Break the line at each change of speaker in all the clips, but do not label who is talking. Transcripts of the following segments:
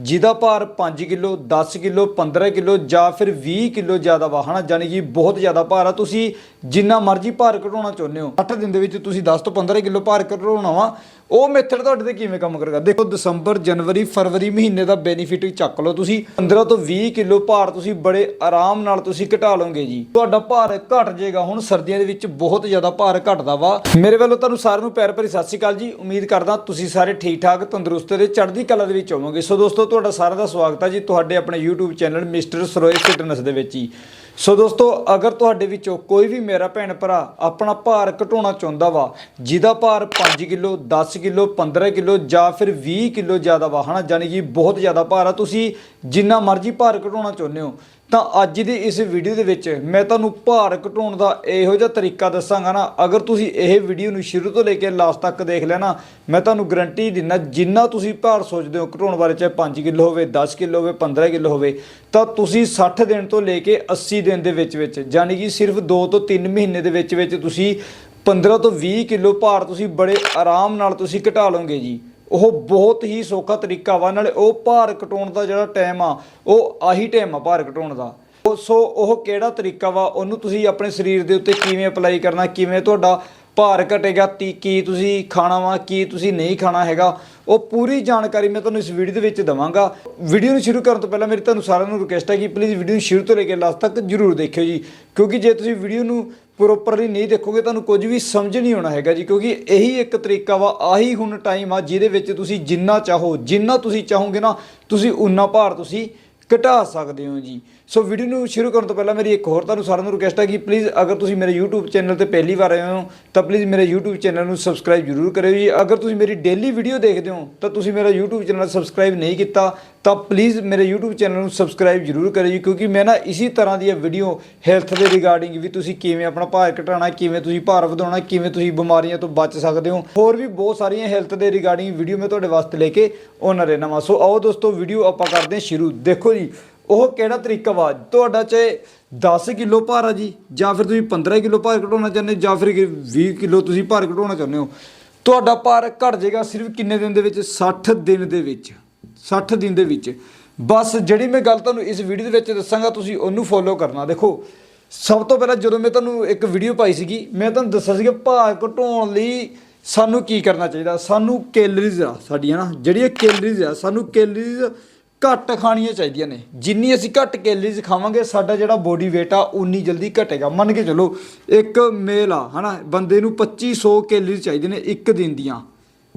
ਜਿਹਦਾ ਭਾਰ 5 kilo 10 kilo 15 kilo ਜਾਂ ਫਿਰ 20 ਕਿਲੋ ਜ਼ਿਆਦਾ ਵਾ ਹਨਾ ਯਾਨੀ ਕਿ ਬਹੁਤ ਜ਼ਿਆਦਾ ਭਾਰ ਆ, ਤੁਸੀਂ ਜਿੰਨਾ ਮਰਜ਼ੀ ਭਾਰ ਘਟਾਉਣਾ ਚਾਹੁੰਦੇ ਹੋ। 8 ਦਿਨ ਦੇ ਵਿੱਚ ਤੁਸੀਂ 10 ਤੋਂ 15 ਕਿਲੋ ਭਾਰ ਘਟਾਉਣਾ ਵਾ। ਉਹ ਮੈਥਡ ਤੁਹਾਡੇ ਤੇ ਕਿਵੇਂ ਕੰਮ ਕਰੇਗਾ? ਦੇਖੋ, ਦਸੰਬਰ, ਜਨਵਰੀ, ਫਰਵਰੀ ਮਹੀਨੇ ਦਾ ਬੈਨੀਫਿਟ ਚੱਕ ਲਓ ਤੁਸੀਂ। 15 ਤੋਂ 20 ਕਿਲੋ ਭਾਰ ਤੁਸੀਂ ਬੜੇ ਆਰਾਮ ਨਾਲ ਤੁਸੀਂ ਘਟਾ ਲਓਗੇ ਜੀ। ਤੁਹਾਡਾ ਭਾਰ ਘਟ ਜਾਏਗਾ। ਹੁਣ ਸਰਦੀਆਂ ਦੇ ਵਿੱਚ ਬਹੁਤ ਜ਼ਿਆਦਾ ਭਾਰ ਘਟਦਾ ਵਾ। ਮੇਰੇ ਵੱਲੋਂ ਤੁਹਾਨੂੰ ਸਾਰਿਆਂ ਨੂੰ ਪਿਆਰ ਭਰੀ ਸਤਿ ਸ਼੍ਰੀ ਅਕਾਲ ਜੀ। ਉਮੀਦ ਕਰਦਾ ਤੁਸੀਂ ਸਾਰੇ ਠੀਕ ਠਾਕ ਤੰਦਰੁਸਤ ਤੇ ਚੜ੍ਹਦੀ ਕਲਾ ਦੇ ਵਿੱਚ ਹੋਵੋਗੇ। ਸੋ ਦੋਸਤੋ, ਤੁਹਾਡਾ ਸਾਰਿਆਂ ਦਾ ਸਵਾਗਤ ਹੈ ਜੀ ਤੁਹਾਡੇ ਆਪਣੇ YouTube channel mister Saroye fitness ਦੇ ਵਿੱਚ ਜੀ ਸੋ ਦੋਸਤੋ, ਅਗਰ ਤੁਹਾਡੇ ਵਿੱਚੋਂ ਕੋਈ ਵੀ ਮੇਰਾ ਭੈਣ ਭਰਾ ਆਪਣਾ ਭਾਰ ਘਟਾਉਣਾ ਚਾਹੁੰਦਾ ਵਾ, ਜਿਹਦਾ ਭਾਰ 5 ਕਿਲੋ 10 ਕਿਲੋ 15 ਕਿਲੋ ਜਾਂ ਫਿਰ 20 ਕਿਲੋ ਜ਼ਿਆਦਾ ਵਾ, ਹਨਾ ਯਾਨੀ ਕਿ ਬਹੁਤ ਜ਼ਿਆਦਾ ਭਾਰ ਆ, ਤੁਸੀਂ ਜਿੰਨਾ ਮਰਜ਼ੀ ਭਾਰ ਘਟਾਉਣਾ ਚਾਹੁੰਦੇ ਹੋ ਤਾਂ ਅੱਜ ਦੀ ਇਸ ਵੀਡੀਓ ਦੇ ਵਿੱਚ ਮੈਂ ਤੁਹਾਨੂੰ ਭਾਰ ਘਟਾਉਣ ਦਾ ਇਹੋ ਜਿਹਾ ਤਰੀਕਾ ਦੱਸਾਂਗਾ ਨਾ। ਅਗਰ ਤੁਸੀਂ ਇਹ ਵੀਡੀਓ ਨੂੰ ਸ਼ੁਰੂ ਤੋਂ ਲੈ ਕੇ ਲਾਸਟ ਤੱਕ ਦੇਖ ਲੈਣਾ ਮੈਂ ਤੁਹਾਨੂੰ ਗਰੰਟੀ ਦਿੰਦਾ, ਜਿੰਨਾ ਤੁਸੀਂ ਭਾਰ ਸੋਚਦੇ ਹੋ ਘਟਾਉਣ ਬਾਰੇ ਚਾਹੇ 5 ਕਿਲੋ ਹੋਵੇ 10 ਕਿਲੋ ਹੋਵੇ 15 ਕਿਲੋ ਹੋਵੇ, ਤਾਂ ਤੁਸੀਂ 60 ਦਿਨ ਤੋਂ ਲੈ ਕੇ 80 ਦਿਨ ਦੇ ਵਿੱਚ ਵਿੱਚ ਯਾਨੀ ਕਿ ਸਿਰਫ 2 ਤੋਂ 3 ਮਹੀਨੇ ਦੇ ਵਿੱਚ ਵਿੱਚ ਤੁਸੀਂ 15 ਤੋਂ 20 ਕਿਲੋ ਭਾਰ ਤੁਸੀਂ ਬੜੇ ਆਰਾਮ ਨਾਲ ਤੁਸੀਂ ਘਟਾ ਲਓਗੇ ਜੀ। ਉਹ ਬਹੁਤ ਹੀ ਸੌਖਾ ਤਰੀਕਾ ਵਾ, ਨਾਲੇ ਉਹ ਭਾਰ ਘਟਾਉਣ ਦਾ ਜਿਹੜਾ ਟਾਈਮ ਆ, ਉਹ ਆਹੀ ਟਾਈਮ ਆ ਭਾਰ ਘਟਾਉਣ ਦਾ। ਸੋ ਉਹ ਕਿਹੜਾ ਤਰੀਕਾ ਵਾ, ਉਹਨੂੰ ਤੁਸੀਂ ਆਪਣੇ ਸਰੀਰ ਦੇ ਉੱਤੇ ਕਿਵੇਂ ਅਪਲਾਈ ਕਰਨਾ, ਕਿਵੇਂ ਤੁਹਾਡਾ ਭਾਰ ਘਟੇਗਾ, ਤੀ ਕੀ ਤੁਸੀਂ ਖਾਣਾ ਵਾ, ਕੀ ਤੁਸੀਂ ਨਹੀਂ ਖਾਣਾ ਹੈਗਾ, ਉਹ ਪੂਰੀ ਜਾਣਕਾਰੀ ਮੈਂ ਤੁਹਾਨੂੰ ਇਸ ਵੀਡੀਓ ਦੇ ਵਿੱਚ ਦਵਾਂਗਾ। ਵੀਡੀਓ ਨੂੰ ਸ਼ੁਰੂ ਕਰਨ ਤੋਂ ਪਹਿਲਾਂ ਮੇਰੀ ਤੁਹਾਨੂੰ ਸਾਰਿਆਂ ਨੂੰ ਰਿਕੁਐਸਟ ਹੈ ਕਿ ਪਲੀਜ਼ ਵੀਡੀਓ ਨੂੰ ਸ਼ੁਰੂ ਤੋਂ ਲੈ ਕੇ ਲਾਸਟ ਤੱਕ ਜਰੂਰ ਦੇਖਿਓ ਜੀ। ਕਿਉਂਕਿ ਜੇ ਤੁਸੀਂ ਵੀਡੀਓ ਨੂੰ ਪ੍ਰੋਪਰਲੀ ਨਹੀਂ ਦੇਖੋਗੇ, ਤੁਹਾਨੂੰ ਕੁਝ ਵੀ ਸਮਝ ਨਹੀਂ ਆਉਣਾ ਹੈਗਾ ਜੀ। ਕਿਉਂਕਿ ਇਹੀ ਇੱਕ ਤਰੀਕਾ ਵਾ, ਆਹੀ ਹੁਣ ਟਾਈਮ ਆ ਜਿਹਦੇ ਵਿੱਚ ਤੁਸੀਂ ਜਿੰਨਾ ਚਾਹੋ, ਜਿੰਨਾ ਤੁਸੀਂ ਚਾਹੋਗੇ ਨਾ, ਤੁਸੀਂ ਉਨਾ ਭਾਰ ਤੁਸੀਂ ਘਟਾ ਸਕਦੇ ਹੋ ਜੀ। ਸੋ ਵੀਡੀਓ ਨੂੰ ਸ਼ੁਰੂ ਕਰਨ ਤੋਂ ਪਹਿਲਾਂ ਮੇਰੀ ਇੱਕ ਹੋਰ ਤੁਹਾਨੂੰ ਸਾਰਿਆਂ ਨੂੰ ਰਿਕੁਐਸਟ ਹੈ ਕਿ ਪਲੀਜ਼ ਅਗਰ ਤੁਸੀਂ ਮੇਰੇ YouTube ਚੈਨਲ ਤੇ ਪਹਿਲੀ ਵਾਰ ਆਏ ਹੋ, ਤਾਂ ਪਲੀਜ਼ ਮੇਰੇ YouTube ਚੈਨਲ ਨੂੰ ਸਬਸਕ੍ਰਾਈਬ ਜ਼ਰੂਰ ਕਰਿਓ ਜੀ। ਅਗਰ ਤੁਸੀਂ ਮੇਰੀ ਡੇਲੀ ਵੀਡੀਓ ਦੇਖਦੇ ਹੋ, ਤਾਂ ਤੁਸੀਂ ਮੇਰਾ YouTube ਚੈਨਲ ਸਬਸਕ੍ਰਾਈਬ ਨਹੀਂ ਕੀਤਾ ਤਾਂ ਪਲੀਜ਼ ਮੇਰੇ YouTube ਚੈਨਲ ਨੂੰ ਸਬਸਕ੍ਰਾਈਬ ਜ਼ਰੂਰ ਕਰਿਓ ਜੀ, ਕਿਉਂਕਿ ਮੈਂ ਨਾ ਇਸੇ ਤਰ੍ਹਾਂ ਦੀਆਂ ਵੀਡੀਓ ਹੈਲਥ ਦੇ ਰਿਗਾਰਡਿੰਗ ਵੀ ਤੁਸੀਂ ਕਿਵੇਂ ਆਪਣਾ ਭਾਰ ਘਟਾਉਣਾ, ਕਿਵੇਂ ਤੁਸੀਂ ਭਾਰ ਵਧਾਉਣਾ, ਕਿਵੇਂ ਤੁਸੀਂ ਬਿਮਾਰੀਆਂ ਤੋਂ ਬਚ ਸਕਦੇ ਹੋ। ਹੋਰ ਵੀ ਬਹੁਤ ਸਾਰੀਆਂ ਹੈਲਥ ਦੇ ਰਿਗਾਰਡਿੰਗ ਵੀਡੀਓ ਮੈਂ ਤੁਹਾਡੇ ਵਾਸਤੇ ਲੈ ਕੇ ਆਉਣਾ ਰਹਿਣਾ ਵਾ ਸੋ ਆਓ ਦੋਸਤੋ ਵੀਡੀਓ ਆਪਾਂ ਕਰਦੇ ਹਾਂ ਸ਼ੁਰੂ। ਦੇਖੋ ਜੀ, ਉਹ ਕਿਹੜਾ ਤਰੀਕਾ ਵਾ? ਤੁਹਾਡਾ ਚਾਹੇ 10 ਕਿਲੋ ਭਾਰ ਆ ਜੀ, ਜਾਂ ਫਿਰ ਤੁਸੀਂ 15 ਕਿਲੋ ਭਾਰ ਘਟਾਉਣਾ ਚਾਹੁੰਦੇ ਜਾਂ ਫਿਰ 20 ਕਿਲੋ ਤੁਸੀਂ ਭਾਰ ਘਟਾਉਣਾ ਚਾਹੁੰਦੇ ਹੋ। ਤੁਹਾਡਾ ਭਾਰ ਘਟ ਜਾਏਗਾ ਸਿਰਫ ਕਿੰਨੇ ਦਿਨ ਦੇ ਵਿੱਚ? 60 ਦਿਨ ਦੇ ਵਿੱਚ। 60 ਦਿਨ ਦੇ ਵਿੱਚ। ਬਸ ਜਿਹੜੀ ਮੈਂ ਗੱਲ ਤੁਹਾਨੂੰ ਇਸ ਵੀਡੀਓ ਦੇ ਵਿੱਚ ਦੱਸਾਂਗਾ, ਤੁਸੀਂ ਉਹਨੂੰ ਫੋਲੋ ਕਰਨਾ। ਦੇਖੋ, ਸਭ ਤੋਂ ਪਹਿਲਾਂ ਜਦੋਂ ਮੈਂ ਤੁਹਾਨੂੰ ਇੱਕ ਵੀਡੀਓ ਪਾਈ ਸੀਗੀ, ਮੈਂ ਤੁਹਾਨੂੰ ਦੱਸਿਆ ਸੀਗਾ, ਭਾਰ ਘਟਾਉਣ ਲਈ ਸਾਨੂੰ ਕੀ ਕਰਨਾ ਚਾਹੀਦਾ? ਸਾਨੂੰ ਕੈਲਰੀਜ਼ ਆ ਸਾਡੀਆਂ ਨਾ। ਜਿਹੜੀਆਂ ਕੈਲਰੀਜ਼ ਆ, ਸਾਨੂੰ ਕੈਲਰੀਜ਼ ਘੱਟ ਖਾਣੀਆਂ ਚਾਹੀਦੀਆਂ ਨੇ। ਜਿੰਨੀ ਅਸੀਂ ਘੱਟ ਕੈਲਰੀਜ਼ ਖਾਵਾਂਗੇ, ਸਾਡਾ ਜਿਹੜਾ ਬੋਡੀ weight ਆ ਉਨੀ ਜਲਦੀ ਘਟੇਗਾ। ਮੰਨ ਕੇ ਚੱਲੋ, ਇੱਕ ਮੇਲ ਆ, ਹਨਾ? ਬੰਦੇ ਨੂੰ 2500 ਕੈਲਰੀਜ਼ ਚਾਹੀਦੀਆਂ ਨੇ ਇੱਕ ਦਿਨ ਦੀਆਂ।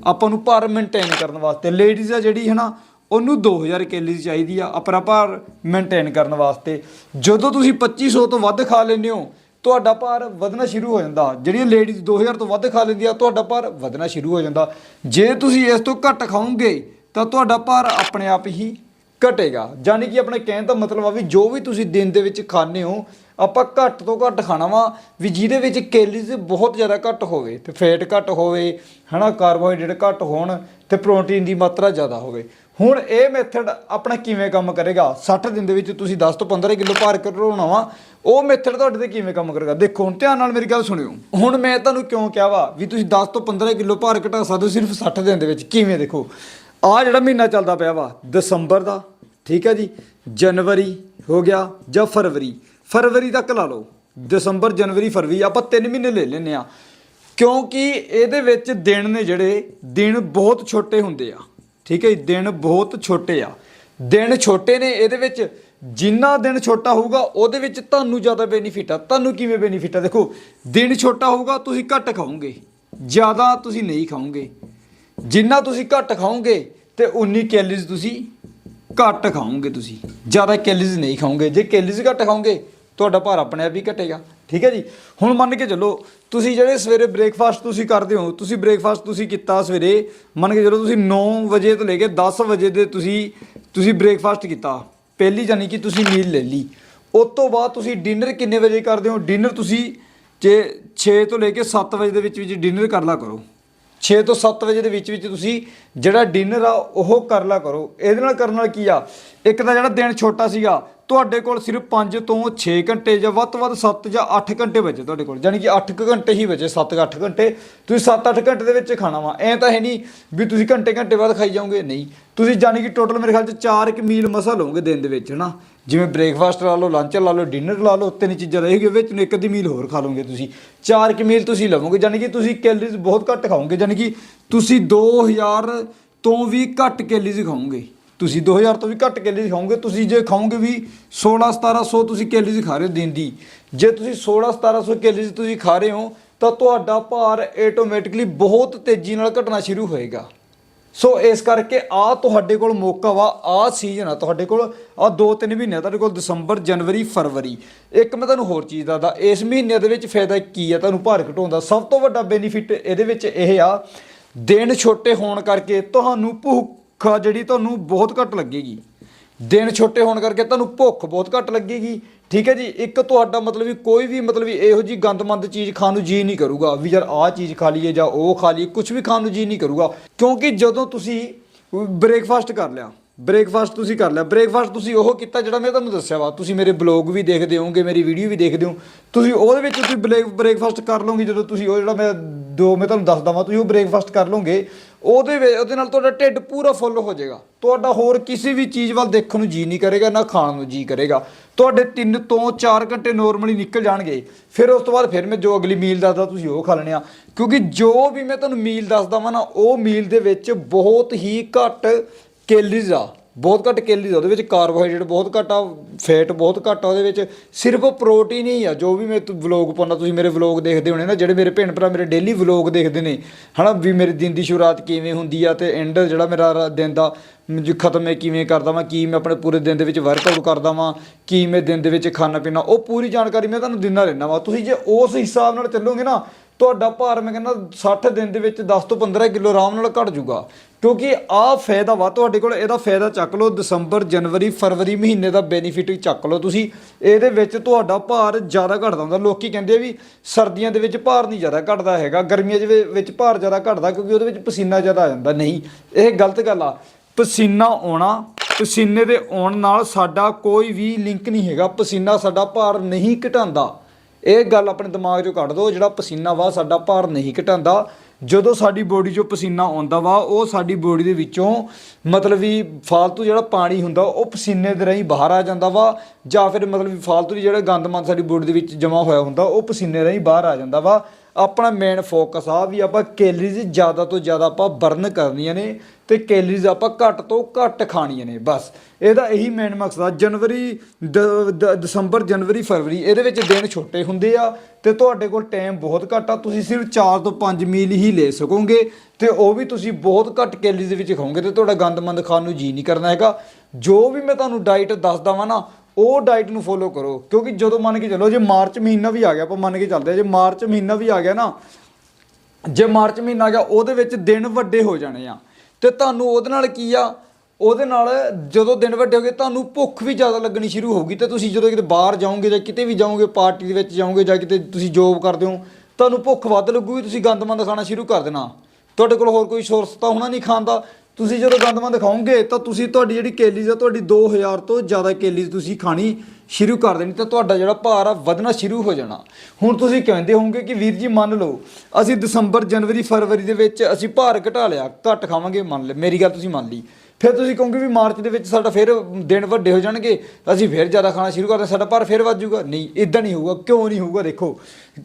ਆਪਾਂ ਨੂੰ ਭਾਰ ਮੇਨਟੇਨ ਕਰਨ ਵਾਸਤੇ। ਲੇਡੀਜ਼ ਆ ਜਿਹੜੀ, ਹਨਾ? ਉਹਨੂੰ 2000 ਕੈਲਰੀ ਚਾਹੀਦੀ ਆ ਆਪਣਾ ਭਾਰ ਮੇਨਟੇਨ ਕਰਨ ਵਾਸਤੇ। ਜਦੋਂ ਤੁਸੀਂ 2500 ਤੋਂ ਵੱਧ ਖਾ ਲੈਂਦੇ ਹੋ, ਤੁਹਾਡਾ ਭਾਰ ਵਧਣਾ ਸ਼ੁਰੂ ਹੋ ਜਾਂਦਾ। ਜਿਹੜੀਆਂ ਲੇਡੀਜ਼ 2000 ਤੋਂ ਵੱਧ ਖਾ ਲੈਂਦੀਆਂ, ਤੁਹਾਡਾ ਭਾਰ ਵਧਣਾ ਸ਼ੁਰੂ ਹੋ ਜਾਂਦਾ। ਜੇ ਤੁਸੀਂ ਇਸ ਤੋਂ ਘੱਟ ਖਾਓਗੇ, ਤਾਂ ਤੁਹਾਡਾ ਭਾਰ ਆਪਣੇ ਆਪ ਹੀ ਘਟੇਗਾ। ਯਾਨੀ ਕਿ ਆਪਣੇ ਕਹਿਣ ਦਾ ਮਤਲਬ ਆ ਵੀ ਜੋ ਵੀ ਤੁਸੀਂ ਦਿਨ ਦੇ ਵਿੱਚ ਖਾਣੇ ਹੋ, ਆਪਾਂ ਘੱਟ ਤੋਂ ਘੱਟ ਖਾਣਾ ਵਾ ਵੀ ਜਿਹਦੇ ਵਿੱਚ ਕੈਲਰੀਜ਼ ਬਹੁਤ ਜ਼ਿਆਦਾ ਘੱਟ ਹੋਵੇ। ਤੇ ਫੈਟ ਘੱਟ ਹੋਵੇ, ਹਨਾ ਕਾਰਬੋਹਾਈਡਰੇਟ ਘੱਟ ਹੋਣ ਤੇ ਪ੍ਰੋਟੀਨ ਦੀ ਮਾਤਰਾ ਜ਼ਿਆਦਾ ਹੋਵੇ। ਹੁਣ ਇਹ ਮੈਥਡ ਆਪਣਾ ਕਿਵੇਂ ਕੰਮ ਕਰੇਗਾ? 60 ਦਿਨ ਦੇ ਵਿੱਚ ਤੁਸੀਂ 10 ਤੋਂ 15 ਕਿਲੋ ਭਾਰ ਘਟਾਉਣਾ ਵਾ, ਉਹ ਮੈਥਡ ਤੁਹਾਡੇ ਤੇ ਕਿਵੇਂ ਕੰਮ ਕਰੇਗਾ? ਦੇਖੋ, ਹੁਣ ਧਿਆਨ ਨਾਲ ਮੇਰੀ ਗੱਲ ਸੁਣਿਓ। ਹੁਣ ਮੈਂ ਤੁਹਾਨੂੰ ਕਿਉਂ ਕਿਹਾ ਵਾ ਵੀ ਤੁਸੀਂ 10 ਤੋਂ 15 ਕਿਲੋ ਭਾਰ ਘਟਾ ਸਕਦੇ ਹੋ ਸਿਰਫ 60 ਦਿਨ ਦੇ ਵਿੱਚ? ਕਿਵੇਂ ਦੇਖੋ? ਆ ਜਿਹੜਾ ਮਹੀਨਾ ਚੱਲਦਾ ਪਿਆ ਵਾ, ਦਸੰਬਰ ਦਾ, ਠੀਕ ਹੈ ਜੀ? ਜਨਵਰੀ ਹੋ ਗਿਆ ਜਾਂ ਫਰਵਰੀ? ਫਰਵਰੀ ਤੱਕ ਲਾ ਲਓ। ਦਸੰਬਰ, ਜਨਵਰੀ, ਫਰਵਰੀ ਆਪਾਂ 3 ਮਹੀਨੇ ਲੈ ਲੈਨੇ ਆ ਕਿਉਂਕਿ ਇਹਦੇ ਵਿੱਚ ਦਿਨ ਨੇ ਜਿਹੜੇ, ਦਿਨ ਬਹੁਤ ਛੋਟੇ ਹੁੰਦੇ ਆ। ਠੀਕ ਹੈ ਜੀ? ਦਿਨ ਬਹੁਤ ਛੋਟੇ ਆ। ਦਿਨ ਛੋਟੇ ਨੇ ਇਹਦੇ ਵਿੱਚ ਜਿੰਨਾ ਦਿਨ ਛੋਟਾ ਹੋਊਗਾ, ਉਹਦੇ ਵਿੱਚ ਤੁਹਾਨੂੰ ਜ਼ਿਆਦਾ ਬੈਨੀਫਿਟ ਆ। ਤੁਹਾਨੂੰ ਕਿਵੇਂ ਬੈਨੀਫਿਟ ਆ? ਦੇਖੋ, ਦਿਨ ਛੋਟਾ ਹੋਊਗਾ, ਤੁਸੀਂ ਘੱਟ ਖਾਓਗੇ। ਜ਼ਿਆਦਾ ਤੁਸੀਂ ਨਹੀਂ ਖਾਓਗੇ। ਜਿੰਨਾ ਤੁਸੀਂ ਘੱਟ ਖਾਓਗੇ, ਤੇ ਉਨੀ ਕੈਲਰੀਜ਼ ਤੁਸੀਂ ਘੱਟ ਖਾਓਗੇ ਤੁਸੀਂ। ਜ਼ਿਆਦਾ ਕੈਲਰੀਜ਼ ਨਹੀਂ ਖਾਓਗੇ। ਜੇ ਕੈਲਰੀਜ਼ ਘੱਟ ਖਾਓਗੇ, ਤੁਹਾਡਾ ਭਾਰ ਆਪਣੇ ਆਪ ਹੀ ਘਟੇਗਾ। ਠੀਕ ਹੈ ਜੀ? ਹੁਣ ਮੰਨ ਕੇ ਚੱਲੋ, ਤੁਸੀਂ ਜਿਹੜੇ ਸਵੇਰੇ ਬ੍ਰੇਕਫਾਸਟ ਤੁਸੀਂ ਕਰਦੇ ਹੋ, ਤੁਸੀਂ ਬ੍ਰੇਕਫਾਸਟ ਤੁਸੀਂ ਕੀਤਾ ਸਵੇਰੇ, ਮੰਨ ਕੇ ਚੱਲੋ ਤੁਸੀਂ 9 ਵਜੇ ਤੋਂ ਲੈ ਕੇ 10 ਵਜੇ ਦੇ ਤੁਸੀਂ ਤੁਸੀਂ ਬ੍ਰੇਕਫਾਸਟ ਕੀਤਾ। ਪਹਿਲੀ ਜਾਨੀ ਕਿ ਤੁਸੀਂ ਮੀਲ ਲੈ ਲਈ। ਉਸ ਤੋਂ ਬਾਅਦ ਤੁਸੀਂ ਡਿਨਰ ਕਿੰਨੇ ਵਜੇ ਕਰਦੇ ਹੋ? ਡਿਨਰ ਤੁਸੀਂ ਜੇ 6 ਤੋਂ ਲੈ ਕੇ 7 ਵਜੇ ਦੇ ਵਿੱਚ ਵਿੱਚ ਡਿਨਰ ਕਰ ਲਾ ਕਰੋ। 6 ਤੋਂ 7 ਵਜੇ ਦੇ ਵਿੱਚ ਵਿੱਚ ਤੁਸੀਂ ਜਿਹੜਾ ਡਿਨਰ ਆ, ਉਹ ਕਰ ਲਾ ਕਰੋ। ਇਹਦੇ ਨਾਲ ਕਰਨ ਨਾਲ ਕੀ ਆ? ਇੱਕ ਤਾਂ ਜਿਹੜਾ ਦਿਨ ਛੋਟਾ ਸੀਗਾ ਤੁਹਾਡੇ ਕੋਲ ਸਿਰਫ 5 ਤੋਂ 6 ਘੰਟੇ ਜਾਂ ਵੱਧ ਤੋਂ ਵੱਧ 7 ਜਾਂ 8 ਘੰਟੇ ਬਚੇ ਤੁਹਾਡੇ ਕੋਲ ਯਾਨੀ ਕਿ 8 ਘੰਟੇ ਹੀ ਬਚੇ 7-8 ਘੰਟੇ। ਤੁਸੀਂ 7-8 ਘੰਟੇ ਦੇ ਵਿੱਚ ਖਾਣਾ ਵਾ। ਐਂ ਤਾਂ ਹੈ ਨਹੀਂ ਵੀ ਤੁਸੀਂ ਘੰਟੇ ਘੰਟੇ ਬਾਅਦ ਖਾਈ ਜਾਓਗੇ। ਨਹੀਂ। ਤੁਸੀਂ ਯਾਨੀ ਕਿ ਟੋਟਲ ਮੇਰੇ ਖਿਆਲ ਚ 4 ਕਿ ਮੀਲ ਮਸਾ ਲਓਗੇ ਦਿਨ ਦੇ ਵਿੱਚ, ਹਨਾ? ਜਿਵੇਂ ਬ੍ਰੇਕਫਾਸਟ ਲਾ ਲਓ ਲੰਚ ਲਾ ਲਓ ਡਿਨਰ ਲਾ ਲਓ, ਤਿੰਨ ਚੀਜ਼ਾਂ ਰਹੇਗੀ ਵਿੱਚ ਨੂੰ ਇੱਕ ਅੱਧੀ ਮੀਲ ਹੋਰ ਖਾ ਲਓਗੇ ਤੁਸੀਂ। 4 ਕਿ ਮੀਲ ਤੁਸੀਂ ਲਵੋਗੇ ਯਾਨੀ ਕਿ ਤੁਸੀਂ ਕੈਲਰੀਜ਼ ਬਹੁਤ ਘੱਟ ਖਾਓਗੇ। ਯਾਨੀ ਕਿ ਤੁਸੀਂ 2000 ਤੋਂ ਵੀ ਘੱਟ ਕੈਲਰੀਜ਼ ਖਾਓਗੇ। ਤੁਸੀਂ 2000 ਤੋਂ ਵੀ ਘੱਟ ਕੈਲਰੀਜ਼ ਖਾਓਗੇ, ਤੁਸੀਂ ਜੇ ਖਾਓਗੇ ਵੀ 16 1700 ਤੁਸੀਂ ਕੈਲਰੀਜ਼ ਖਾ ਰਹੇ ਹੋ ਦਿਨ ਦੀ। ਜੇ ਤੁਸੀਂ 16 1700 ਕੈਲਰੀਜ਼ ਤੁਸੀਂ ਖਾ ਰਹੇ ਹੋ, ਤਾਂ ਤੁਹਾਡਾ ਭਾਰ ਆਟੋਮੈਟਿਕਲੀ ਬਹੁਤ ਤੇਜ਼ੀ ਨਾਲ ਘਟਣਾ ਸ਼ੁਰੂ ਹੋਏਗਾ। ਸੋ ਇਸ ਕਰਕੇ ਆ ਤੁਹਾਡੇ ਕੋਲ ਮੌਕਾ ਵਾ, ਆ ਸੀਜ਼ਨ ਆ ਤੁਹਾਡੇ ਕੋਲ, ਆ 2-3 ਮਹੀਨੇ ਤੁਹਾਡੇ ਕੋਲ ਦਸੰਬਰ, ਜਨਵਰੀ, ਫਰਵਰੀ। ਇੱਕ ਮੈਂ ਤੁਹਾਨੂੰ ਹੋਰ ਚੀਜ਼ ਦੱਸਦਾ, ਇਸ ਮਹੀਨੇ ਦੇ ਵਿੱਚ ਫਾਇਦਾ ਕੀ ਆ ਤੁਹਾਨੂੰ ਭਾਰ ਘਟਾਉਣ ਦਾ? ਸਭ ਤੋਂ ਵੱਡਾ ਬੈਨੀਫਿਟ ਇਹਦੇ ਵਿੱਚ ਇਹ ਆ, ਦਿਨ ਛੋਟੇ ਹੋਣ ਕਰਕੇ ਤੁਹਾਨੂੰ ਭੁੱਖ ਆ ਜਿਹੜੀ ਤੁਹਾਨੂੰ ਬਹੁਤ ਘੱਟ ਲੱਗੇਗੀ। ਦਿਨ ਛੋਟੇ ਹੋਣ ਕਰਕੇ ਤੁਹਾਨੂੰ ਭੁੱਖ ਬਹੁਤ ਘੱਟ ਲੱਗੇਗੀ। ਠੀਕ ਹੈ ਜੀ? ਇੱਕ ਤੁਹਾਡਾ ਮਤਲਬ ਵੀ ਕੋਈ ਵੀ ਮਤਲਬ ਵੀ ਇਹੋ ਜੀ ਗੰਦਮੰਦ ਚੀਜ਼ ਖਾਣ ਨੂੰ ਜੀ ਨਹੀਂ ਕਰੂਗਾ। ਵੀ ਯਾਰ ਆਹ ਚੀਜ਼ ਖਾ ਲਈਏ ਜਾਂ ਉਹ ਖਾ ਲਈਏ ਕੁਝ ਵੀ ਖਾਣ ਨੂੰ ਜੀ ਨਹੀਂ ਕਰੂਗਾ। ਕਿਉਂਕਿ ਜਦੋਂ ਤੁਸੀਂ ਬ੍ਰੇਕਫਾਸਟ ਕਰ ਲਿਆ, ਬ੍ਰੇਕਫਾਸਟ ਤੁਸੀਂ ਕਰ ਲਿਆ, ਬ੍ਰੇਕਫਾਸਟ ਤੁਸੀਂ ਉਹ ਕੀਤਾ ਜਿਹੜਾ ਮੈਂ ਤੁਹਾਨੂੰ ਦੱਸਿਆ ਵਾ। ਤੁਸੀਂ ਮੇਰੇ ਬਲੌਗ ਵੀ ਦੇਖਦੇ ਹੋਵੋਗੇ, ਮੇਰੀ ਵੀਡੀਓ ਵੀ ਦੇਖਦੇ ਹੋ। ਤੁਸੀਂ ਉਹਦੇ ਵਿੱਚ ਤੁਸੀਂ ਬ੍ਰੇਕਫਾਸਟ ਕਰ ਲਓਗੇ ਜਦੋਂ ਤੁਸੀਂ ਉਹ ਜਿਹੜਾ ਮੈਂ ਦੋ, ਮੈਂ ਤੁਹਾਨੂੰ ਦੱਸਦਾ ਵਾਂ, ਤੁਸੀਂ ਉਹ ਬ੍ਰੇਕਫਾਸਟ ਕਰ ਲਓਗੇ। ਉਹਦੇ ਵਿੱਚ, ਉਹਦੇ ਨਾਲ ਤੁਹਾਡਾ ਢਿੱਡ ਪੂਰਾ ਫੁੱਲ ਹੋ ਜਾਏਗਾ। ਤੁਹਾਡਾ ਹੋਰ ਕਿਸੇ ਵੀ ਚੀਜ਼ ਵੱਲ ਦੇਖਣ ਨੂੰ ਜੀ ਨਹੀਂ ਕਰੇਗਾ, ਨਾ ਖਾਣ ਨੂੰ ਜੀ ਕਰੇਗਾ। ਤੁਹਾਡੇ 3 ਤੋਂ 4 ਘੰਟੇ ਨੋਰਮਲੀ ਨਿਕਲ ਜਾਣਗੇ। ਫਿਰ ਉਸ ਤੋਂ ਬਾਅਦ ਫਿਰ ਮੈਂ ਜੋ ਅਗਲੀ ਮੀਲ ਦੱਸਦਾ, ਤੁਸੀਂ ਉਹ ਖਾ ਲੈਣੇ ਆ। ਕਿਉਂਕਿ ਜੋ ਵੀ ਮੈਂ ਤੁਹਾਨੂੰ ਮੀਲ ਦੱਸਦਾ ਵਾਂ ਨਾ, ਉਹ ਮੀਲ ਦੇ ਵਿੱਚ ਬਹੁਤ ਹੀ ਘੱਟ ਕੈਲਰੀਜ਼ ਆ। ਬਹੁਤ ਘੱਟ ਕੈਲਰੀਜ਼ ਆ ਉਹਦੇ ਵਿੱਚ ਕਾਰਬੋਹਾਈਡਰੇਟ ਬਹੁਤ ਘੱਟ ਆ, ਫੈਟ ਬਹੁਤ ਘੱਟ ਆ ਉਹਦੇ ਵਿੱਚ। ਸਿਰਫ ਪ੍ਰੋਟੀਨ ਹੀ ਆ, ਜੋ ਵੀ ਮੈਂ ਵਲੌਗ ਪਾਉਣਾ ਤੁਸੀਂ ਮੇਰੇ ਵਲੌਗ ਦੇਖਦੇ ਹੋਣੇ ਨਾ, ਜਿਹੜੇ ਮੇਰੇ ਭੈਣ ਭਰਾ ਮੇਰੇ ਡੇਲੀ ਵਲੌਗ ਦੇਖਦੇ ਨੇ, ਹਨਾ, ਵੀ ਮੇਰੇ ਦਿਨ ਦੀ ਸ਼ੁਰੂਆਤ ਕਿਵੇਂ ਹੁੰਦੀ ਆ ਤੇ ਐਂਡ ਜਿਹੜਾ ਮੇਰਾ ਦਿਨ ਦਾ ਖਤਮ ਹੈ, ਕਿਵੇਂ ਕਰਦਾ ਵਾਂ, ਕੀ ਮੈਂ ਆਪਣੇ ਪੂਰੇ ਦਿਨ ਦੇ ਵਿੱਚ ਵਰਕਆਊਟ ਕਰਦਾ ਵਾਂ, ਕੀ ਮੈਂ ਦਿਨ ਦੇ ਵਿੱਚ ਖਾਣਾ ਪੀਣਾ, ਉਹ ਪੂਰੀ ਜਾਣਕਾਰੀ ਮੈਂ ਤੁਹਾਨੂੰ ਦਿੰਦਾ ਰਹਿਣਾ ਵਾਂ। ਤੁਸੀਂ ਜੇ ਉਸ ਹਿਸਾਬ ਨਾਲ ਚੱਲੋਗੇ ਨਾ ਤੁਹਾਡਾ ਭਾਰ ਮੈਂ ਕਹਿੰਦਾ 60 ਦਿਨ ਦੇ ਵਿੱਚ 10 ਤੋਂ 15 ਕਿਲੋ ਆਰਾਮ ਨਾਲ ਘਟ ਜਾਊਗਾ। ਕਿਉਂਕਿ ਆਹ ਫਾਇਦਾ ਵਾ ਤੁਹਾਡੇ ਕੋਲ, ਇਹਦਾ ਫਾਇਦਾ ਚੱਕ ਲਓ, ਦਸੰਬਰ, ਜਨਵਰੀ, ਫਰਵਰੀ ਮਹੀਨੇ ਦਾ ਬੈਨੀਫਿਟ ਚੱਕ ਲਓ ਤੁਸੀਂ। ਇਹਦੇ ਵਿੱਚ ਤੁਹਾਡਾ ਭਾਰ ਜ਼ਿਆਦਾ ਘਟਦਾ ਹੁੰਦਾ। ਲੋਕੀ ਕਹਿੰਦੇ ਵੀ ਸਰਦੀਆਂ ਦੇ ਵਿੱਚ ਭਾਰ ਨਹੀਂ ਜ਼ਿਆਦਾ ਘਟਦਾ ਹੈਗਾ। ਗਰਮੀਆਂ ਦੇ ਵਿੱਚ ਭਾਰ ਜ਼ਿਆਦਾ ਘਟਦਾ ਕਿਉਂਕਿ ਉਹਦੇ ਵਿੱਚ ਪਸੀਨਾ ਜ਼ਿਆਦਾ ਆ ਜਾਂਦਾ। ਨਹੀਂ, ਇਹ ਗਲਤ ਗੱਲ ਆ। ਪਸੀਨਾ ਆਉਣਾ, ਪਸੀਨੇ ਦੇ ਆਉਣ ਨਾਲ ਸਾਡਾ ਕੋਈ ਵੀ ਲਿੰਕ ਨਹੀਂ ਹੈਗਾ। ਪਸੀਨਾ ਸਾਡਾ ਭਾਰ ਨਹੀਂ ਘਟਾਉਂਦਾ। ਇਹ ਗੱਲ ਆਪਣੇ ਦਿਮਾਗ 'ਚੋਂ ਕੱਢ ਦਿਓ ਜਿਹੜਾ ਪਸੀਨਾ ਵਾ ਸਾਡਾ ਭਾਰ ਨਹੀਂ ਘਟਾਉਂਦਾ। ਜਦੋਂ ਸਾਡੀ ਬੋਡੀ 'ਚੋਂ ਪਸੀਨਾ ਆਉਂਦਾ ਵਾ, ਉਹ ਸਾਡੀ ਬੋਡੀ ਦੇ ਵਿੱਚੋਂ ਮਤਲਬ ਵੀ ਫਾਲਤੂ ਜਿਹੜਾ ਪਾਣੀ ਹੁੰਦਾ, ਉਹ ਪਸੀਨੇ ਦੇ ਰਾਹੀਂ ਬਾਹਰ ਆ ਜਾਂਦਾ ਵਾ, ਜਾਂ ਫਿਰ ਮਤਲਬ ਵੀ ਫਾਲਤੂ ਦੀ ਜਿਹੜਾ ਗੰਦਮੰਦ ਸਾਡੀ ਬੋਡੀ ਦੇ ਵਿੱਚ ਜਮਾ ਹੋਇਆ ਹੁੰਦਾ, ਉਹ ਪਸੀਨੇ ਰਾਹੀਂ ਬਾਹਰ ਆ ਜਾਂਦਾ ਵਾ। ਆਪਣਾ ਮੇਨ ਫੋਕਸ ਆ ਵੀ ਆਪਾਂ ਕੈਲਰੀਜ਼ ਜ਼ਿਆਦਾ ਤੋਂ ਜ਼ਿਆਦਾ ਆਪਾਂ ਬਰਨ ਕਰਨੀਆਂ ਨੇ ਤੇ ਕੈਲਰੀਜ਼ ਆਪਾਂ ਘੱਟ ਤੋਂ ਘੱਟ ਖਾਣੀਆਂ ਨੇ, ਬਸ। ਇਹਦਾ ਇਹੀ ਮੇਨ ਮਕਸਦ ਆ, ਜਨਵਰੀ, ਦ- ਦਸੰਬਰ, ਜਨਵਰੀ, ਫਰਵਰੀ, ਇਹਦੇ ਵਿੱਚ ਦਿਨ ਛੋਟੇ ਹੁੰਦੇ ਆ ਤੇ ਤੁਹਾਡੇ ਕੋਲ ਟਾਈਮ ਬਹੁਤ ਘੱਟ ਆ, ਤੁਸੀਂ ਸਿਰਫ 4 ਤੋਂ 5 ਮੀਲ ਹੀ ਲੈ ਸਕੋਗੇ ਤੇ ਉਹ ਵੀ ਤੁਸੀਂ ਬਹੁਤ ਘੱਟ ਕੈਲਰੀਜ਼ ਦੇ ਵਿੱਚ ਖਾਓਗੇ ਤੇ ਤੁਹਾਡਾ ਗੰਦਮੰਦ ਖਾਣ ਨੂੰ ਜੀ ਨਹੀਂ ਕਰਨਾ ਹੈਗਾ। ਜੋ ਵੀ ਮੈਂ ਤੁਹਾਨੂੰ ਡਾਈਟ ਦੱਸਦਾ ਵਾਂ ਨਾ ਉਹ ਡਾਈਟ ਨੂੰ ਫੋਲੋ ਕਰੋ, ਕਿਉਂਕਿ ਜਦੋਂ ਮੰਨ ਕੇ ਚੱਲੋ, ਜੇ ਮਾਰਚ ਮਹੀਨਾ ਵੀ ਆ ਗਿਆ, ਆਪਾਂ ਮੰਨ ਕੇ ਚੱਲਦੇ ਆ ਜੇ ਮਾਰਚ ਮਹੀਨਾ ਵੀ ਆ ਗਿਆ ਨਾ, ਜੇ ਮਾਰਚ ਮਹੀਨਾ ਆ ਗਿਆ, ਉਹਦੇ ਵਿੱਚ ਦਿਨ ਵੱਡੇ ਹੋ ਜਾਣੇ ਆ। ਤੇ ਤੁਹਾਨੂੰ ਉਹਦੇ ਨਾਲ ਕੀ ਆ? ਉਹਦੇ ਨਾਲ ਜਦੋਂ ਦਿਨ ਵੱਡੇ ਹੋ ਗਏ, ਤੁਹਾਨੂੰ ਭੁੱਖ ਵੀ ਜ਼ਿਆਦਾ ਲੱਗਣੀ ਸ਼ੁਰੂ ਹੋਊਗੀ। ਤੇ ਤੁਸੀਂ ਜਦੋਂ ਕਿਤੇ ਬਾਹਰ ਜਾਓਗੇ ਜਾਂ ਕਿਤੇ ਵੀ ਜਾਓਗੇ ਪਾਰਟੀ ਦੇ ਵਿੱਚ ਜਾਓਗੇ ਜਾਂ ਕਿਤੇ ਤੁਸੀਂ ਜੋਬ ਕਰਦੇ ਹੋ, ਤੁਹਾਨੂੰ ਭੁੱਖ ਵੱਧ ਲੱਗੂਗੀ, ਤੁਸੀਂ ਗੰਦਮੰਦ ਖਾਣਾ ਸ਼ੁਰੂ ਕਰ ਦੇਣਾ। ਤੁਹਾਡੇ ਕੋਲ ਹੋਰ ਕੋਈ ਸੋਰਸ ਤਾਂ ਹੋਣਾ ਨਹੀਂ ਖਾਣ ਦਾ। ਤੁਸੀਂ ਜਦੋਂ ਗੰਦਮੰਦ ਖਾਓਗੇ, ਤਾਂ ਤੁਸੀਂ ਤੁਹਾਡੀ ਜਿਹੜੀ ਕੈਲਰੀਜ਼ ਆ, ਤੁਹਾਡੀ 2000 ਤੋਂ ਜ਼ਿਆਦਾ ਕੈਲਰੀਜ਼ ਤੁਸੀਂ ਖਾਣੀ ਸ਼ੁਰੂ ਕਰ ਦੇਣੀ, ਤਾਂ ਤੁਹਾਡਾ ਜਿਹੜਾ ਭਾਰ ਆ, ਵਧਣਾ ਸ਼ੁਰੂ ਹੋ ਜਾਣਾ। ਹੁਣ ਤੁਸੀਂ ਕਹਿੰਦੇ ਹੋਵੋਗੇ ਕਿ ਵੀਰ ਜੀ, ਮੰਨ ਲਓ, ਅਸੀਂ ਦਸੰਬਰ ਜਨਵਰੀ ਫਰਵਰੀ ਦੇ ਵਿੱਚ ਅਸੀਂ ਭਾਰ ਘਟਾ ਲਿਆ, ਘੱਟ ਖਾਵਾਂਗੇ, ਮੰਨ ਲੈ ਮੇਰੀ ਗੱਲ ਤੁਸੀਂ ਮੰਨ ਲਈ। ਫਿਰ ਤੁਸੀਂ ਕਹੋਗੇ ਵੀ ਮਾਰਚ ਦੇ ਵਿੱਚ ਸਾਡਾ ਫਿਰ ਦਿਨ ਵੱਡੇ ਹੋ ਜਾਣਗੇ, ਅਸੀਂ ਫਿਰ ਜ਼ਿਆਦਾ ਖਾਣਾ ਸ਼ੁਰੂ ਕਰਦੇ ਸਾਡਾ ਭਾਰ ਫਿਰ ਵੱਧ ਜਾਊਗਾ। ਨਹੀਂ ਇਦਾਂ ਨਹੀਂ ਹੋਊਗਾ, ਕਿਉਂ ਨਹੀਂ ਹੋਊਗਾ, ਦੇਖੋ।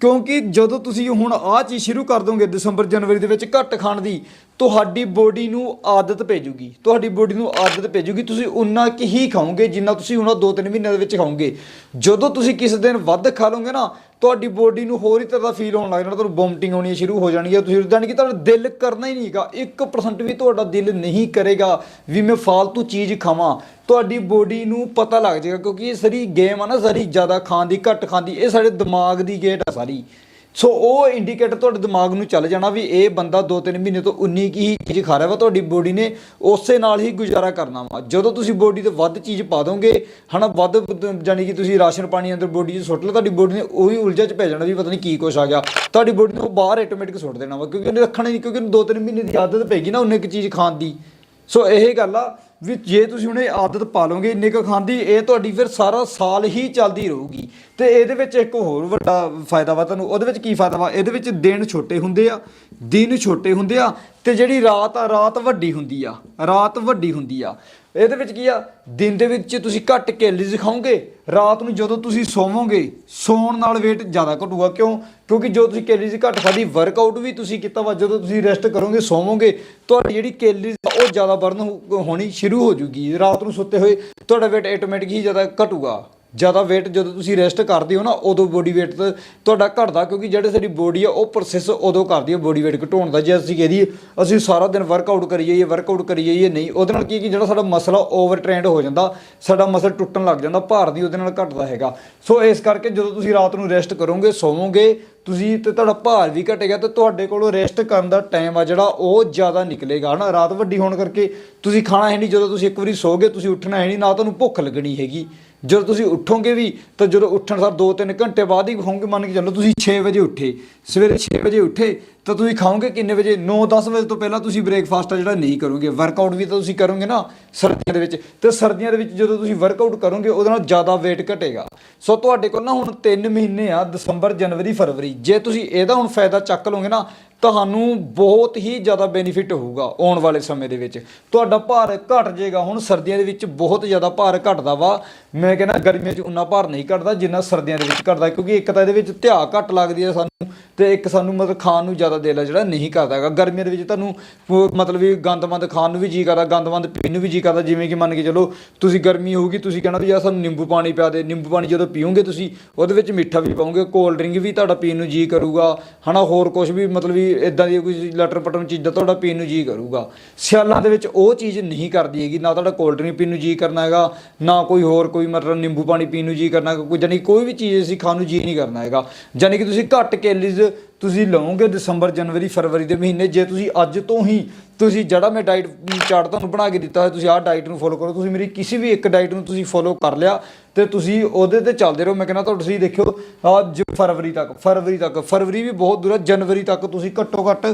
ਕਿਉਂਕਿ ਜਦੋਂ ਤੁਸੀਂ ਹੁਣ ਆਹ ਚੀਜ਼ ਸ਼ੁਰੂ ਕਰ ਦੋਗੇ ਦਸੰਬਰ ਜਨਵਰੀ ਦੇ ਵਿੱਚ ਘੱਟ ਖਾਣ ਦੀ, ਤੁਹਾਡੀ ਬੋਡੀ ਨੂੰ ਆਦਤ ਪੈ ਤੁਹਾਡੀ ਬੋਡੀ ਨੂੰ ਆਦਤ ਪੈ ਜੂਗੀ ਤੁਸੀਂ ਉਨਾ ਕਿ ਹੀ ਖਾਓਗੇ ਜਿੰਨਾ ਤੁਸੀਂ ਉਹਨਾਂ 2-3 ਮਹੀਨਿਆਂ ਦੇ ਵਿੱਚ ਖਾਓਗੇ। ਜਦੋਂ ਤੁਸੀਂ ਕਿਸੇ ਦਿਨ ਵੱਧ ਖਾ ਲਓਗੇ ਨਾ ਤੁਹਾਡੀ ਬੋਡੀ ਨੂੰ ਹੋਰ ਹੀ ਤਰ੍ਹਾਂ ਦਾ ਫੀਲ ਹੋਣ ਲੱਗ ਜਾਣਾ, ਤੁਹਾਨੂੰ ਵੋਮਟਿੰਗ ਹੋਣੀ ਸ਼ੁਰੂ ਹੋ ਜਾਣੀ ਹੈ, ਤੁਸੀਂ ਜਾਣੀ ਕਿ ਤੁਹਾਡਾ ਦਿਲ ਕਰਨਾ ਹੀ ਨਹੀਂਗਾ 1% ਵੀ ਤੁਹਾਡਾ ਦਿਲ ਨਹੀਂ ਕਰੇਗਾ ਵੀ ਮੈਂ ਫਾਲਤੂ ਚੀਜ਼ ਖਾਵਾਂ। ਤੁਹਾਡੀ ਬੋਡੀ ਨੂੰ ਪਤਾ ਲੱਗ ਜਾਏਗਾ ਕਿਉਂਕਿ ਇਹ ਸਾਰੀ ਗੇਮ ਆ ਨਾ, ਸਾਰੀ ਜ਼ਿਆਦਾ ਖਾਣ ਦੀ, ਘੱਟ ਖਾਣ ਦੀ, ਇਹ ਸਾਡੇ ਦਿਮਾਗ ਦੀ ਗੇਟ ਆ ਸਾਰੀ। ਸੋ ਉਹ ਇੰਡੀਕੇਟਰ ਤੁਹਾਡੇ ਦਿਮਾਗ ਨੂੰ ਚੱਲ ਜਾਣਾ ਵੀ ਇਹ ਬੰਦਾ 2-3 ਮਹੀਨੇ ਤੋਂ 19 ਕੀ ਹੀ ਚੀਜ਼ ਖਾ ਰਿਹਾ ਵਾ, ਤੁਹਾਡੀ ਬੋਡੀ ਨੇ ਉਸੇ ਨਾਲ ਹੀ ਗੁਜ਼ਾਰਾ ਕਰਨਾ ਵਾ। ਜਦੋਂ ਤੁਸੀਂ ਬੋਡੀ ਤੇ ਵੱਧ ਚੀਜ਼ ਪਾ ਦੋਗੇ, ਹਨਾ, ਵੱਧ ਜਾਨੀ ਕਿ ਤੁਸੀਂ ਰਾਸ਼ਨ ਪਾਣੀ ਅੰਦਰ ਬੋਡੀ 'ਚ ਸੁੱਟ ਲਓ ਤੁਹਾਡੀ ਬੋਡੀ ਨੇ ਉਹੀ ਉਲਝਾ 'ਚ ਪੈ ਜਾਣਾ ਵੀ ਪਤਾ ਨਹੀਂ ਕੀ ਕੁਛ ਆ ਗਿਆ। ਤੁਹਾਡੀ ਬੋਡੀ ਨੂੰ ਬਾਹਰ ਆਟੋਮੈਟਿਕ ਸੁੱਟ ਦੇਣਾ ਵਾ, ਕਿਉਂਕਿ ਉਹਨੇ ਰੱਖਣਾ ਨਹੀਂ, ਕਿਉਂਕਿ ਉਹਨੂੰ 2-3 ਮਹੀਨੇ ਦੀ ਆਦਤ ਪੈ ਨਾ ਉਹਨੇ ਇੱਕ ਚੀਜ਼ ਖਾਣ ਦੀ। ਸੋ ਇਹ ਗੱਲ ਆ ਵੀ ਜੇ ਤੁਸੀਂ ਹੁਣ ਇਹ ਆਦਤ ਪਾ ਲਓਗੇ ਇੰਨੇ ਕੁ ਖਾਂਦੀ ਇਹ ਤੁਹਾਡੀ ਫਿਰ ਸਾਰਾ ਸਾਲ ਹੀ ਚੱਲਦੀ ਰਹੂਗੀ। ਤੇ ਇਹਦੇ ਵਿੱਚ ਇੱਕ ਹੋਰ ਵੱਡਾ ਫਾਇਦਾ ਵਾ ਤੁਹਾਨੂੰ, ਉਹਦੇ ਵਿੱਚ ਕੀ ਫਾਇਦਾ ਵਾ? ਇਹਦੇ ਵਿੱਚ ਦਿਨ ਛੋਟੇ ਹੁੰਦੇ ਆ, ਦਿਨ ਛੋਟੇ ਹੁੰਦੇ ਆ, ਤੇ ਜਿਹੜੀ ਰਾਤ ਆ, ਰਾਤ ਵੱਡੀ ਹੁੰਦੀ ਆ, ਰਾਤ ਵੱਡੀ ਹੁੰਦੀ ਆ। ਇਹਦੇ ਵਿੱਚ ਕੀ ਆ? ਦਿਨ ਦੇ ਵਿੱਚ ਤੁਸੀਂ ਘੱਟ ਕੈਲਰੀਜ਼ ਖਾਓਗੇ, ਰਾਤ ਨੂੰ ਜਦੋਂ ਤੁਸੀਂ ਸੋਵੋਗੇ, ਸੌਣ ਨਾਲ weight ਜ਼ਿਆਦਾ ਘਟੂਗਾ। ਕਿਉਂ? ਕਿਉਂਕਿ ਜੋ ਤੁਸੀਂ ਕੈਲਰੀਜ਼ ਘੱਟ ਖਾਦੀ ਵਰਕਆਊਟ ਵੀ ਤੁਸੀਂ ਕੀਤਾ ਵਾ, ਜਦੋਂ ਤੁਸੀਂ ਰੈਸਟ ਕਰੋਗੇ, ਸੌਵੋਗੇ, ਤੁਹਾਡੀ ਜਿਹੜੀ ਕੈਲਰੀਜ਼ ਉਹ ਜ਼ਿਆਦਾ ਬਰਨ ਹੋਣੀ ਸ਼ੁਰੂ ਹੋ ਜੂਗੀ। ਰਾਤ ਨੂੰ ਸੁੱਤੇ ਹੋਏ, ਤੁਹਾਡਾ weight ਆਟੋਮੈਟਿਕ ਹੀ ਜ਼ਿਆਦਾ ਘਟੂਗਾ। ਜ਼ਿਆਦਾ weight ਜਦੋਂ ਤੁਸੀਂ ਰੈਸਟ ਕਰਦੇ ਹੋ ਨਾ, ਉਦੋਂ ਬੋਡੀ weight ਤੁਹਾਡਾ ਘਟਦਾ, ਕਿਉਂਕਿ ਜਿਹੜੇ ਸਾਡੀ ਬੋਡੀ ਆ, ਉਹ ਪ੍ਰੋਸੈਸ ਉਦੋਂ ਕਰਦੀ ਹੈ ਬੋਡੀ weight ਘਟਾਉਣ ਦਾ। ਜੇ ਅਸੀਂ ਕਹਿ ਦਈਏ ਅਸੀਂ ਸਾਰਾ ਦਿਨ ਵਰਕਆਊਟ ਕਰੀ ਜਾਈਏ ਵਰਕਆਊਟ ਕਰੀ ਜਾਈਏ, ਨਹੀਂ, ਉਹਦੇ ਨਾਲ ਕੀ, ਕਿ ਜਿਹੜਾ ਸਾਡਾ ਮਸਲ ਆ ਓਵਰ ਟ੍ਰੇਨਡ ਹੋ ਜਾਂਦਾ, ਸਾਡਾ ਮਸਲ ਟੁੱਟਣ ਲੱਗ ਜਾਂਦਾ, ਭਾਰ ਦੀ ਉਹਦੇ ਨਾਲ ਘਟਦਾ ਹੈਗਾ। ਸੋ ਇਸ ਕਰਕੇ ਜਦੋਂ ਤੁਸੀਂ ਰਾਤ ਨੂੰ ਰੈਸਟ ਕਰੋਗੇ, ਸੌਵੋਗੇ, ਤੁਸੀਂ ਤੇ ਤੁਹਾਡਾ ਭਾਰ ਵੀ ਘਟੇਗਾ ਤੇ ਤੁਹਾਡੇ ਕੋਲੋਂ ਰੈਸਟ ਕਰਨ ਦਾ ਟਾਈਮ ਆ ਜਿਹੜਾ, ਉਹ ਜ਼ਿਆਦਾ ਨਿਕਲੇਗਾ, ਹਨਾ? ਰਾਤ ਵੱਡੀ ਹੋਣ ਕਰਕੇ ਤੁਸੀਂ ਖਾਣਾ ਹੈ ਨਹੀਂ, ਜਦੋਂ ਤੁਸੀਂ ਇੱਕ ਵਾਰੀ ਸੋਗੇ ਤੁਸੀਂ ਉੱਠਣਾ ਹੈ ਨਹੀਂ, ਨਾ ਤੁਹਾਨੂੰ ਭੁੱਖ ਲੱਗਣੀ ਹੈਗੀ। ਜਦੋਂ ਤੁਸੀਂ ਉੱਠੋਗੇ ਵੀ, ਤਾਂ ਜਦੋਂ ਉੱਠਣ ਸਾਰ 2-3 ਘੰਟੇ ਬਾਅਦ ਹੀ ਹੋਵੋਗੇ ਮੰਨ ਕੇ ਚੱਲੋ ਤੁਸੀਂ 6 ਵਜੇ ਉੱਠੇ। ਸਵੇਰੇ 6 ਵਜੇ ਉੱਠੇ, ਤਾਂ ਤੁਸੀਂ ਖਾਓਗੇ ਕਿੰਨੇ ਵਜੇ? 9-10 ਵਜੇ ਤੋਂ ਪਹਿਲਾਂ ਤੁਸੀਂ ਬ੍ਰੇਕਫਾਸਟ ਆ ਜਿਹੜਾ ਨਹੀਂ ਕਰੋਗੇ। ਵਰਕਆਊਟ ਵੀ ਤਾਂ ਤੁਸੀਂ ਕਰੋਗੇ ਨਾ ਸਰਦੀਆਂ ਦੇ ਵਿੱਚ। ਤੇ ਸਰਦੀਆਂ ਦੇ ਵਿੱਚ ਜਦੋਂ ਤੁਸੀਂ ਵਰਕਆਊਟ ਕਰੋਗੇ, ਉਹਦੇ ਨਾਲ ਜ਼ਿਆਦਾ weight ਘਟੇਗਾ। ਸੋ ਤੁਹਾਡੇ ਕੋਲ ਨਾ ਹੁਣ 3 ਮਹੀਨੇ ਆ, ਦਸੰਬਰ, ਜਨਵਰੀ, ਫਰਵਰੀ। ਜੇ ਤੁਸੀਂ ਇਹਦਾ ਹੁਣ ਫਾਇਦਾ ਚੱਕ ਲਓਗੇ ਨਾ ਤੁਹਾਨੂੰ ਬਹੁਤ ਹੀ ਜ਼ਿਆਦਾ ਬੈਨੀਫਿਟ ਹੋਊਗਾ ਆਉਣ ਵਾਲੇ ਸਮੇਂ ਦੇ ਵਿੱਚ। ਤੁਹਾਡਾ ਭਾਰ ਘਟ ਜਾਏਗਾ। ਹੁਣ ਸਰਦੀਆਂ ਦੇ ਵਿੱਚ ਬਹੁਤ ਜ਼ਿਆਦਾ ਭਾਰ ਘਟਦਾ ਵਾ। ਮੈਂ ਕਹਿੰਦਾ ਗਰਮੀਆਂ 'ਚ ਉਨਾ ਭਾਰ ਨਹੀਂ ਘਟਦਾ ਜਿੰਨਾ ਸਰਦੀਆਂ ਦੇ ਵਿੱਚ ਘਟਦਾ, ਕਿਉਂਕਿ ਇੱਕ ਤਾਂ ਇਹਦੇ ਵਿੱਚ ਧਿਆ ਘੱਟ ਲੱਗਦੀ ਹੈ ਸਾਨੂੰ। ਤੇ ਇੱਕ ਸਾਨੂੰ ਮਤਲਬ ਖਾਣ ਨੂੰ ਜ਼ਿਆਦਾ ਦਿਲ ਆ ਜਿਹੜਾ ਨਹੀਂ ਕਰਦਾ ਹੈਗਾ। ਗਰਮੀਆਂ ਦੇ ਵਿੱਚ ਤੁਹਾਨੂੰ ਮਤਲਬ ਵੀ ਗੰਦਮੰਦ ਖਾਣ ਨੂੰ ਵੀ ਜੀ ਕਰਦਾ ਗੰਦਮੰਦ ਪੀਣ ਨੂੰ ਵੀ ਜੀ ਕਰਦਾ। ਜਿਵੇਂ ਕਿ ਮੰਨ ਕੇ ਚਲੋ ਤੁਸੀਂ ਗਰਮੀ ਹੋਊਗੀ ਤੁਸੀਂ ਕਹਿਣਾ ਵੀ ਯਾਰ ਸਾਨੂੰ ਨਿੰਬੂ ਪਾਣੀ ਪਿਆ ਦੇ। ਨਿੰਬੂ ਪਾਣੀ ਜਦੋਂ ਪੀਓਗੇ ਤੁਸੀਂ ਉਹਦੇ ਵਿੱਚ ਮਿੱਠਾ ਵੀ ਪਾਓਗੇ ਕੋਲਡ ਡਰਿੰਕ ਵੀ ਤੁਹਾਡਾ ਪੀਣ ਨੂੰ ਜੀ ਕਰੂਗਾ। ਹਨਾ ਹੋਰ ਕੁਝ ਵੀ ਮਤਲਬ ਵੀ ਇਦਾਂ ਦੀ ਕੋਈ ਲਟਰ ਪਟਰ ਚੀਜ਼ਾਂ ਤੁਹਾਡਾ ਪੀਣ ਨੂੰ ਜੀ ਕਰੂਗਾ। ਸਿਆਲਾਂ ਦੇ ਵਿੱਚ ਉਹ ਚੀਜ਼ ਨਹੀਂ ਕਰਦੀ ਹੈਗੀ। ਨਾ ਤੁਹਾਡਾ ਕੋਲਡ ਡਰਿੰਕ ਪੀਣ ਨੂੰ ਜੀ ਕਰਨਾ ਹੈਗਾ ਨਾ ਕੋਈ ਹੋਰ ਕੋਈ ਮਤਲਬ ਨਿੰਬੂ ਪਾਣੀ ਪੀਣ ਨੂੰ ਜੀ ਕਰਨਾ ਹੈਗਾ, ਕੋਈ ਜਾਨੀ ਕੋਈ ਵੀ ਚੀਜ਼ ਅਸੀਂ ਖਾਣ ਨੂੰ ਜੀ ਨਹੀਂ ਕਰਨਾ ਹੈਗਾ। ਜਾਨੀ ਕਿ ਤੁਸੀਂ ਘੱਟ ਕੇ ਕੈਲਰੀਜ਼ ਤੁਸੀਂ ਲਓਗੇ ਦਸੰਬਰ, ਜਨਵਰੀ, ਫਰਵਰੀ ਦੇ ਮਹੀਨੇ। ਜੇ ਤੁਸੀਂ ਅੱਜ ਤੋਂ ਹੀ ਤੁਸੀਂ ਜਿਹੜਾ ਮੈਂ ਡਾਈਟ ਚਾਰਟ ਤੁਹਾਨੂੰ ਬਣਾ ਕੇ ਦਿੱਤਾ ਹੈ ਤੁਸੀਂ ਆਹ ਡਾਈਟ ਨੂੰ ਫੋਲੋ ਕਰੋ। ਤੁਸੀਂ ਮੇਰੀ ਕਿਸੇ ਵੀ ਇੱਕ ਡਾਈਟ ਨੂੰ ਤੁਸੀਂ ਫੋਲੋ ਕਰ ਲਿਆ ਤੇ ਤੁਸੀਂ ਉਹਦੇ ਤੇ ਚੱਲਦੇ ਰਹੋ। ਮੈਂ ਕਹਿੰਦਾ ਤੁਹਾਨੂੰ ਤੁਸੀਂ ਦੇਖਿਓ, ਅੱਜ ਫਰਵਰੀ ਤੱਕ ਫਰਵਰੀ ਤੱਕ, ਫਰਵਰੀ ਵੀ ਬਹੁਤ ਦੂਰ ਹੈ ਜਨਵਰੀ ਤੱਕ ਤੁਸੀਂ ਘੱਟੋ ਘੱਟ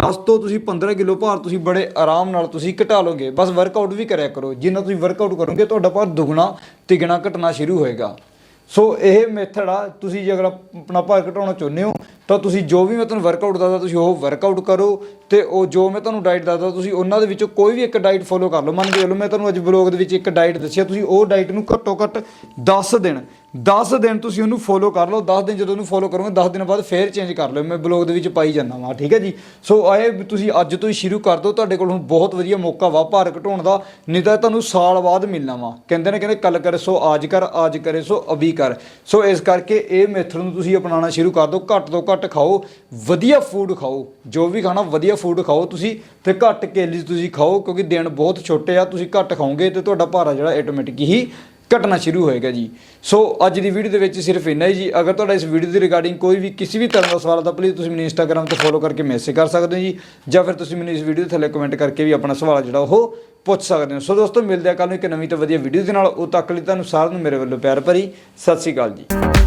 10 ਤੋਂ ਤੁਸੀਂ 15 ਕਿਲੋ ਭਾਰ ਤੁਸੀਂ ਬੜੇ ਆਰਾਮ ਨਾਲ ਤੁਸੀਂ ਘਟਾ ਲਓਗੇ। ਬਸ ਵਰਕਆਊਟ ਵੀ ਕਰਿਆ ਕਰੋ। ਜਿੰਨਾ ਤੁਸੀਂ ਵਰਕਆਊਟ ਕਰੋਗੇ, ਤੁਹਾਡਾ ਭਾਰ ਦੁੱਗਣਾ, ਤਿਗਣਾ ਘਟਣਾ ਸ਼ੁਰੂ ਹੋਏਗਾ। ਸੋ ਇਹ ਮੈਥਡ ਆ, ਤੁਸੀਂ ਜੇ ਅਗਰ ਆਪਣਾ ਭਾਰ ਘਟਾਉਣਾ ਚਾਹੁੰਦੇ ਹੋ, ਤਾਂ ਤੁਸੀਂ ਜੋ ਵੀ ਮੈਂ ਤੁਹਾਨੂੰ ਵਰਕਆਊਟ ਦੱਸਦਾ, ਤੁਸੀਂ ਉਹ ਵਰਕਆਊਟ ਕਰੋ ਤੇ ਉਹ ਜੋ ਮੈਂ ਤੁਹਾਨੂੰ ਡਾਈਟ ਦੱਸਦਾ, ਤੁਸੀਂ ਉਹਨਾਂ ਦੇ ਵਿੱਚੋਂ ਕੋਈ ਵੀ ਇੱਕ ਡਾਈਟ ਫੋਲੋ ਕਰ ਲਓ। ਮੰਨ ਕੇ ਚੱਲੋ, ਮੈਂ ਤੁਹਾਨੂੰ ਅੱਜ ਬਲੌਗ ਦੇ ਵਿੱਚ ਇੱਕ ਡਾਈਟ ਦੱਸਿਆ, ਤੁਸੀਂ ਉਹ ਡਾਈਟ ਨੂੰ ਘੱਟੋ ਘੱਟ 10 ਦਿਨ 10 ਦਿਨ ਤੁਸੀਂ ਉਹਨੂੰ ਫੋਲੋ ਕਰ ਲਓ 10 ਦਿਨ ਜਦੋਂ ਉਹਨੂੰ ਫੋਲੋ ਕਰੋਗੇ 10 ਦਿਨ ਬਾਅਦ ਫੇਰ ਚੇਂਜ ਕਰ ਲਓ। ਮੈਂ ਬਲੌਗ ਦੇ ਵਿੱਚ ਪਾਈ ਜਾਂਦਾ ਵਾਂ, ਠੀਕ ਹੈ ਜੀ? ਸੋ ਆਏ ਵੀ ਤੁਸੀਂ ਅੱਜ ਤੋਂ ਹੀ ਸ਼ੁਰੂ ਕਰ ਦਿਓ, ਤੁਹਾਡੇ ਕੋਲ ਹੁਣ ਬਹੁਤ ਵਧੀਆ ਮੌਕਾ ਵਾ ਭਾਰ ਘਟਾਉਣ ਦਾ, ਨਹੀਂ ਤਾਂ ਤੁਹਾਨੂੰ ਸਾਲ ਬਾਅਦ ਮਿਲਣਾ ਵਾ। ਕਹਿੰਦੇ ਨੇ, ਕਹਿੰਦੇ ਕੱਲ ਕਰੇ, ਸੋ ਆਜ ਕਰ ਆਜ ਕਰੇ, ਸੋ ਅਭੀ ਕਰ। ਸੋ ਇਸ ਕਰਕੇ ਇਹ ਮੈਥਡ ਨੂੰ ਤੁਸੀਂ ਅਪਣਾਉਣਾ ਸ਼ੁਰੂ ਕਰ ਦਿਓ, ਘੱਟ ਤੋਂ ਘੱਟ ਖਾਓ, ਵਧੀਆ ਫੂਡ ਖਾਓ, ਜੋ ਵੀ ਖਾਣਾ ਵਧੀਆ ਫੂਡ ਖਾਓ ਤੁਸੀਂ, ਤੇ ਘੱਟ ਕੈਲਰੀਜ਼ ਤੁਸੀਂ ਖਾਓ, ਕਿਉਂਕਿ ਦਿਨ ਬਹੁਤ ਛੋਟੇ ਆ, ਤੁਸੀਂ ਘੱਟ ਖਾਓਗੇ ਤੇ ਤੁਹਾਡਾ ਭਾਰਾ ਜਿਹੜਾ ਆਟੋਮੈਟਿਕ ਹੀ ਘਟਣਾ ਸ਼ੁਰੂ ਹੋਏਗਾ ਜੀ। ਸੋ ਅੱਜ ਦੀ ਵੀਡੀਓ ਦੇ ਵਿੱਚ ਸਿਰਫ ਇੰਨਾ ਹੀ ਜੀ। ਅਗਰ ਤੁਹਾਡਾ ਇਸ ਵੀਡੀਓ ਦੀ ਰਿਗਾਰਡਿੰਗ ਕੋਈ ਵੀ ਕਿਸੇ ਵੀ ਤਰ੍ਹਾਂ ਦਾ ਸਵਾਲ ਤਾਂ ਪਲੀਜ਼ ਤੁਸੀਂ ਮੈਨੂੰ ਇੰਸਟਾਗ੍ਰam ਤੇ ਫੋਲੋ ਕਰਕੇ ਮੈਸੇਜ ਕਰ ਸਕਦੇ ਹੋ ਜੀ। ਜਾਂ ਫਿਰ ਤੁਸੀਂ ਮੈਨੂੰ ਇਸ ਵੀਡੀਓ ਦੇ ਥੱਲੇ ਕਮੈਂਟ ਕਰਕੇ ਵੀ ਆਪਣਾ ਸਵਾਲ ਜਿਹੜਾ, ਉਹ ਪੁੱਛ ਸਕਦੇ ਹੋ। ਸੋ ਦੋਸਤੋ, ਮਿਲਦੇ ਆ ਕੱਲ ਨੂੰ ਇੱਕ ਨਵੀਂ ਤੇ ਵਧੀਆ ਵੀਡੀਓ ਦੇ ਨਾਲ। ਉਹ ਤੱਕ ਲਈ ਤੁਹਾਨੂੰ ਸਾਰਿਆਂ ਨੂੰ ਮੇਰੇ ਵੱਲੋਂ ਪਿਆਰ ਭਰੀ ਸਤਿ ਸ਼੍ਰੀ ਅਕਾਲ ਜੀ।